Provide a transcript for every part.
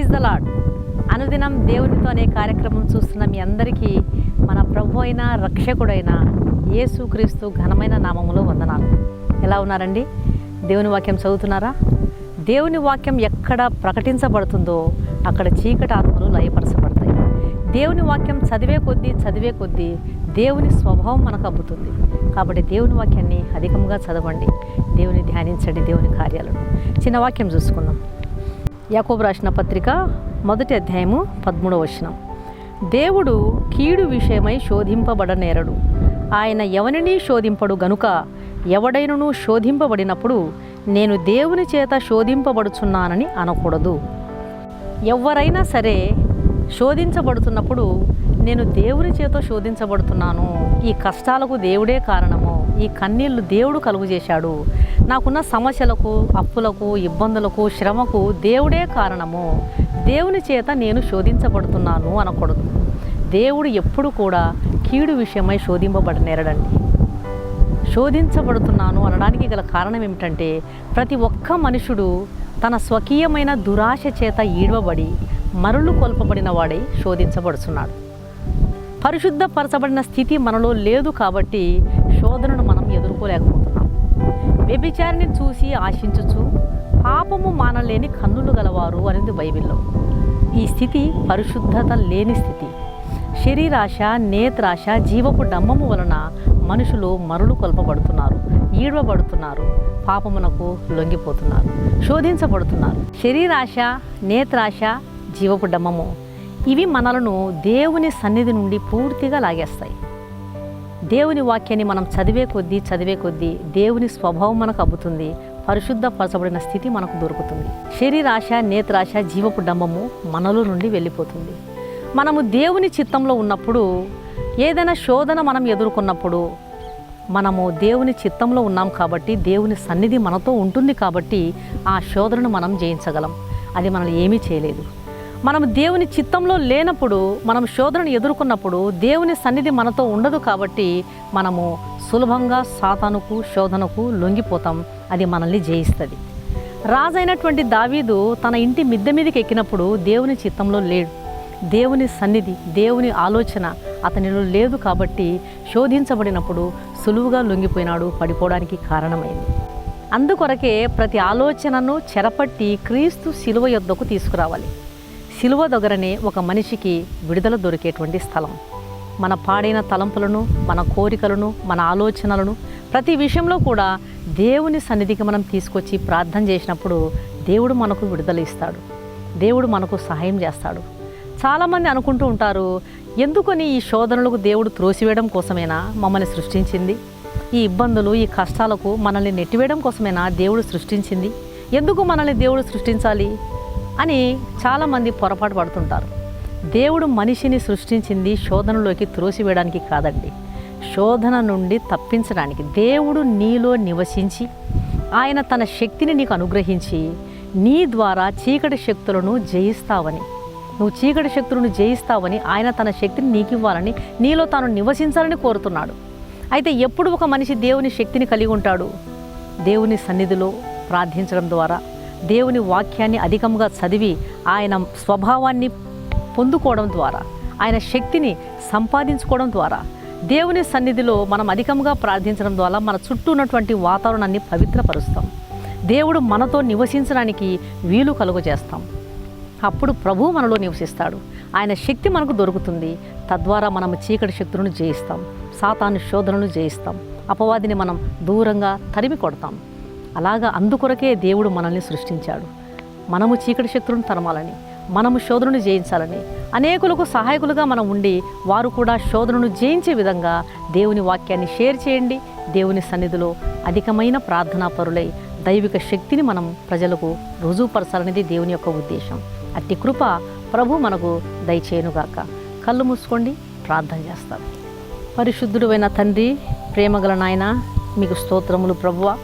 Praise the lord అనుదినం దేవునితో అనే కార్యక్రమం చూస్తున్న మీ అందరికీ మన ప్రభు అయిన రక్షకుడైన యేసుక్రీస్తు ఘనమైన నామములో వందనాలు. ఎలా ఉన్నారండి? దేవుని వాక్యం చదువుతున్నారా? దేవుని వాక్యం ఎక్కడ ప్రకటించబడుతుందో అక్కడ చీకటి ఆత్మలు లయపరచబడతాయి. దేవుని వాక్యం చదివే కొద్దీ చదివే కొద్దీ దేవుని స్వభావం మనకు అబ్బుతుంది. కాబట్టి దేవుని వాక్యాన్ని అధికంగా చదవండి. దేవుని ధ్యానించండి దేవుని కార్యాలను. చిన్న వాక్యం చూసుకుందాం. యాకోబు రాసిన పత్రిక మొదటి అధ్యాయము పదమూడవ వచనం. దేవుడు కీడు విషయమై శోధింపబడనేరడు ఆయన ఎవరిని శోధింపడు గనుక ఎవడైనను శోధింపబడినప్పుడు నేను దేవుని చేత శోధింపబడుచున్నానని అనకూడదు. ఎవరైనా సరే శోధించబడుతున్నప్పుడు నేను దేవుని చేత శోధించబడుతున్నాను. ఈ కష్టాలకు దేవుడే కారణము. ఈ కన్నీళ్ళు దేవుడు కలుగు చేశాడు. నాకున్న సమస్యలకు అప్పులకు ఇబ్బందులకు శ్రమకు దేవుడే కారణము. దేవుని చేత నేను శోధించబడుతున్నాను అనకూడదు. దేవుడు ఎప్పుడు కూడా కీడు విషయమై శోధింపబడనేరడండి. శోధించబడుతున్నాను అనడానికి గల కారణం ఏమిటంటే ప్రతి ఒక్క మనుషుడు తన స్వకీయమైన దురాశ చేత ఈడవబడి మరులు కొల్పబడిన వాడై శోధించబడుతున్నాడు పరిశుద్ధపరచబడిన స్థితి మనలో లేదు కాబట్టి శోధనను మనం ఎదుర్కోలేక వ్యభిచారిని చూసి ఆశించుచు పాపము మానలేని కన్నులు గలవారు అనేది బైబిల్లో. ఈ స్థితి పరిశుద్ధత లేని స్థితి. శరీరాశ నేత్రాశ జీవపు డమ్మము వలన మనుషులు మరులు కొల్పబడుతున్నారు ఈడవబడుతున్నారు పాపమునకు లొంగిపోతున్నారు శోధించబడుతున్నారు. శరీరాశ నేత్రాశ జీవపు డమ్మము ఇవి మనలను దేవుని సన్నిధి నుండి పూర్తిగా లాగేస్తాయి. దేవుని వాక్యాన్ని మనం చదివే కొద్దీ చదివే కొద్దీ దేవుని స్వభావం మనకు అబ్బుతుంది. పరిశుద్ధపరచబడిన స్థితి మనకు దొరుకుతుంది. శరీరాశ నేత్రాశ జీవపు డంబము మనలో నుండి వెళ్ళిపోతుంది. మనము దేవుని చిత్తంలో ఉన్నప్పుడు ఏదైనా శోధన మనం ఎదుర్కొన్నప్పుడు మనము దేవుని చిత్తంలో ఉన్నాం కాబట్టి దేవుని సన్నిధి మనతో ఉంటుంది కాబట్టి ఆ శోధనను మనం జయించగలం. అది మనల్ని ఏమీ చేయలేదు. మనం దేవుని చిత్తంలో లేనప్పుడు మనం శోధనను ఎదుర్కొన్నప్పుడు దేవుని సన్నిధి మనతో ఉండదు కాబట్టి మనము సులభంగా సాతానుకు శోధనకు లొంగిపోతాం. అది మనల్ని జయిస్తుంది. రాజైనటువంటి దావీదు తన ఇంటి మిద్దె మీదకి ఎక్కినప్పుడు దేవుని చిత్తంలో లేడు. దేవుని సన్నిధి దేవుని ఆలోచన అతనిలో లేదు కాబట్టి శోధించబడినప్పుడు సులువుగా లొంగిపోయినాడు పడిపోవడానికి కారణమైంది. అందుకొరకే ప్రతి ఆలోచనను చెరపట్టి క్రీస్తు శిలువ యొద్దకు తీసుకురావాలి. శిలువ దగ్గరనే ఒక మనిషికి విడుదల దొరికేటువంటి స్థలం. మన పాడైన తలంపులను మన కోరికలను మన ఆలోచనలను ప్రతి విషయంలో కూడా దేవుని సన్నిధికి మనం తీసుకొచ్చి ప్రార్థన చేసినప్పుడు దేవుడు మనకు విడుదల ఇస్తాడు. దేవుడు మనకు సహాయం చేస్తాడు. చాలామంది అనుకుంటూ ఉంటారు ఎందుకని ఈ శోధనలకు దేవుడు త్రోసివేయడం కోసమేనా మమ్మల్ని సృష్టించింది? ఈ ఇబ్బందులు ఈ కష్టాలకు మనల్ని నెట్టివేయడం కోసమేనా దేవుడు సృష్టించింది? ఎందుకు మనల్ని దేవుడు సృష్టించాలి? అని చాలామంది పొరపాటు పడుతుంటారు. దేవుడు మనిషిని సృష్టించింది శోధనలోకి త్రోసివేయడానికి కాదండి. శోధన నుండి తప్పించడానికి దేవుడు నీలో నివసించి ఆయన తన శక్తిని నీకు అనుగ్రహించి నీ ద్వారా చీకటి శక్తులను జయిస్తావని నువ్వు చీకటి శక్తులను జయిస్తావని ఆయన తన శక్తిని నీకు ఇవ్వాలని నీలో తాను నివసించాలని కోరుతున్నాడు. అయితే ఎప్పుడు ఒక మనిషి దేవుని శక్తిని కలిగి ఉంటాడు? దేవుని సన్నిధిలో ప్రార్థించడం ద్వారా. దేవుని వాక్యాన్ని అధికంగా చదివి ఆయన స్వభావాన్ని పొందుకోవడం ద్వారా ఆయన శక్తిని సంపాదించుకోవడం ద్వారా దేవుని సన్నిధిలో మనం అధికంగా ప్రార్థించడం ద్వారా మన చుట్టూ ఉన్నటువంటి వాతావరణాన్ని పవిత్రపరుస్తాం. దేవుడు మనతో నివసించడానికి వీలు కలుగజేస్తాం. అప్పుడు ప్రభు మనలో నివసిస్తాడు. ఆయన శక్తి మనకు దొరుకుతుంది. తద్వారా మనం చీకటి శక్తులను జయిస్తాం. సాతాను శోధనను జయిస్తాం. అపవాదిని మనం దూరంగా తరిమి కొడతాం అలాగా అందుకొరకే దేవుడు మనల్ని సృష్టించాడు. మనము చీకటి శక్తులను తరమాలని మనము శోధనను జయించాలని అనేకులకు సహాయకులుగా మనం ఉండి వారు కూడా శోధనను జయించే విధంగా దేవుని వాక్యాన్ని షేర్ చేయండి. దేవుని సన్నిధిలో అధికమైన ప్రార్థనా పరులై దైవిక శక్తిని మనం ప్రజలకు రుజువుపరచాలనేది దేవుని యొక్క ఉద్దేశం. అట్టి కృప ప్రభు మనకు దయచేయనుగాక. కళ్ళు మూసుకోండి ప్రార్థన చేస్తారు పరిశుద్ధుడైన తండ్రి ప్రేమగల నాయన మీకు స్తోత్రములు ప్రభువ.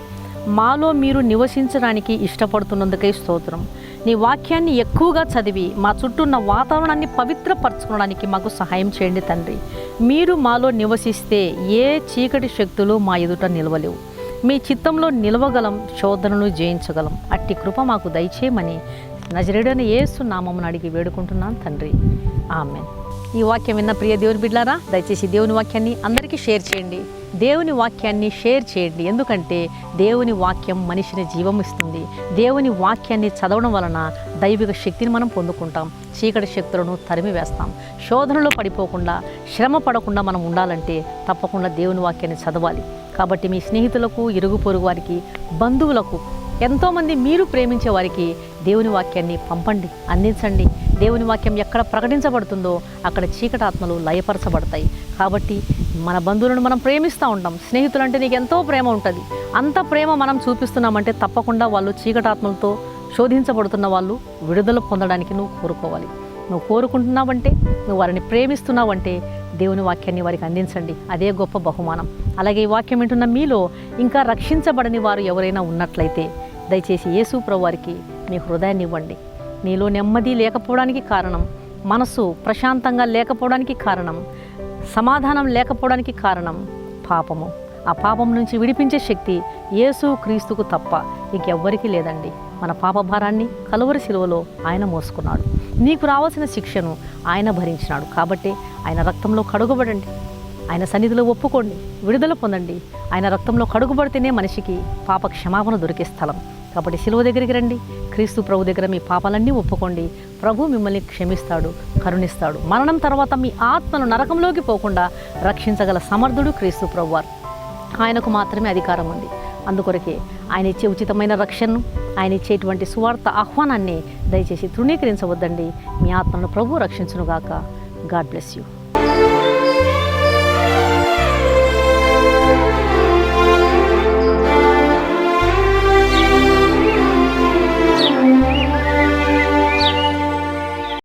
మాలో మీరు నివసించడానికి ఇష్టపడుతున్నందుకై స్తోత్రం. నీ వాక్యాన్ని ఎక్కువగా చదివి మా చుట్టూ ఉన్న వాతావరణాన్ని పవిత్రపరచుకోవడానికి మాకు సహాయం చేయండి తండ్రి. మీరు మాలో నివసిస్తే ఏ చీకటి శక్తులు మా ఎదుట నిలవలేవు. మీ చిత్తంలో నిలవగలం శోధనను జయించగలం. అట్టి కృప మాకు దయచేయమని నజరేడని యేసు నామమును అడిగి వేడుకుంటున్నాను తండ్రి. ఆమె ఈ వాక్యం విన్న ప్రియ దేవుని బిడ్డారా దయచేసి దేవుని వాక్యాన్ని అందరికీ షేర్ చేయండి. దేవుని వాక్యాన్ని షేర్ చేయండి. ఎందుకంటే దేవుని వాక్యం మనిషిని జీవం ఇస్తుంది. దేవుని వాక్యాన్ని చదవడం వలన దైవిక శక్తిని మనం పొందుకుంటాం. చీకటి శక్తులను తరిమి వేస్తాం. శోధనలో పడిపోకుండా శ్రమ పడకుండా మనం ఉండాలంటే తప్పకుండా దేవుని వాక్యాన్ని చదవాలి. కాబట్టి మీ స్నేహితులకు ఇరుగు పొరుగు వారికి బంధువులకు ఎంతోమంది మీరు ప్రేమించే వారికి దేవుని వాక్యాన్ని పంపండి అందించండి. దేవుని వాక్యం ఎక్కడ ప్రకటించబడుతుందో అక్కడ చీకటాత్మలు లయపరచబడతాయి. కాబట్టి మన బంధువులను మనం ప్రేమిస్తూ ఉంటాం. స్నేహితులు అంటే నీకు ఎంతో ప్రేమ ఉంటుంది. అంత ప్రేమ మనం చూపిస్తున్నామంటే తప్పకుండా వాళ్ళు చీకటాత్మలతో శోధించబడుతున్న వాళ్ళు విడుదల పొందడానికి నువ్వు కోరుకోవాలి. నువ్వు కోరుకుంటున్నావంటే నువ్వు వారిని ప్రేమిస్తున్నావంటే దేవుని వాక్యాన్ని వారికి అందించండి. అదే గొప్ప బహుమానం. అలాగే ఈ వాక్యం వింటున్న మీలో ఇంకా రక్షించబడని వారు ఎవరైనా ఉన్నట్లయితే దయచేసి యేసు ప్రభు వారికి మీ హృదయాన్ని ఇవ్వండి. నీలో నెమ్మది లేకపోవడానికి కారణం మనసు ప్రశాంతంగా లేకపోవడానికి కారణం సమాధానం లేకపోవడానికి కారణం పాపము. ఆ పాపం నుంచి విడిపించే శక్తి యేసు క్రీస్తుకు తప్ప ఇంకెవ్వరికీ లేదండి. మన పాప భారాన్ని కలువరి శిలువలో ఆయన మోసుకున్నాడు. నీకు రావాల్సిన శిక్షను ఆయన భరించినాడు. కాబట్టి ఆయన రక్తంలో కడుగుబడండి. ఆయన సన్నిధిలో ఒప్పుకోండి. విడుదల పొందండి. ఆయన రక్తంలో కడుగుబడితేనే మనిషికి పాప క్షమాపణ దొరికే స్థలం. కాబట్టి శిలువ దగ్గరికి రండి. క్రీస్తు ప్రభు దగ్గర మీ పాపాలన్నీ ఒప్పుకోండి. ప్రభు మిమ్మల్ని క్షమిస్తాడు కరుణిస్తాడు. మరణం తర్వాత మీ ఆత్మను నరకంలోకి పోకుండా రక్షించగల సమర్థుడు క్రీస్తు ప్రభువారు. ఆయనకు మాత్రమే అధికారం ఉంది. అందుకొరకే ఆయన ఇచ్చే ఉచితమైన రక్షణను ఆయన ఇచ్చేటువంటి సువార్త ఆహ్వానాన్ని దయచేసి తృణీకరించవద్దండి. మీ ఆత్మను ప్రభు రక్షించునుగాక. God bless you.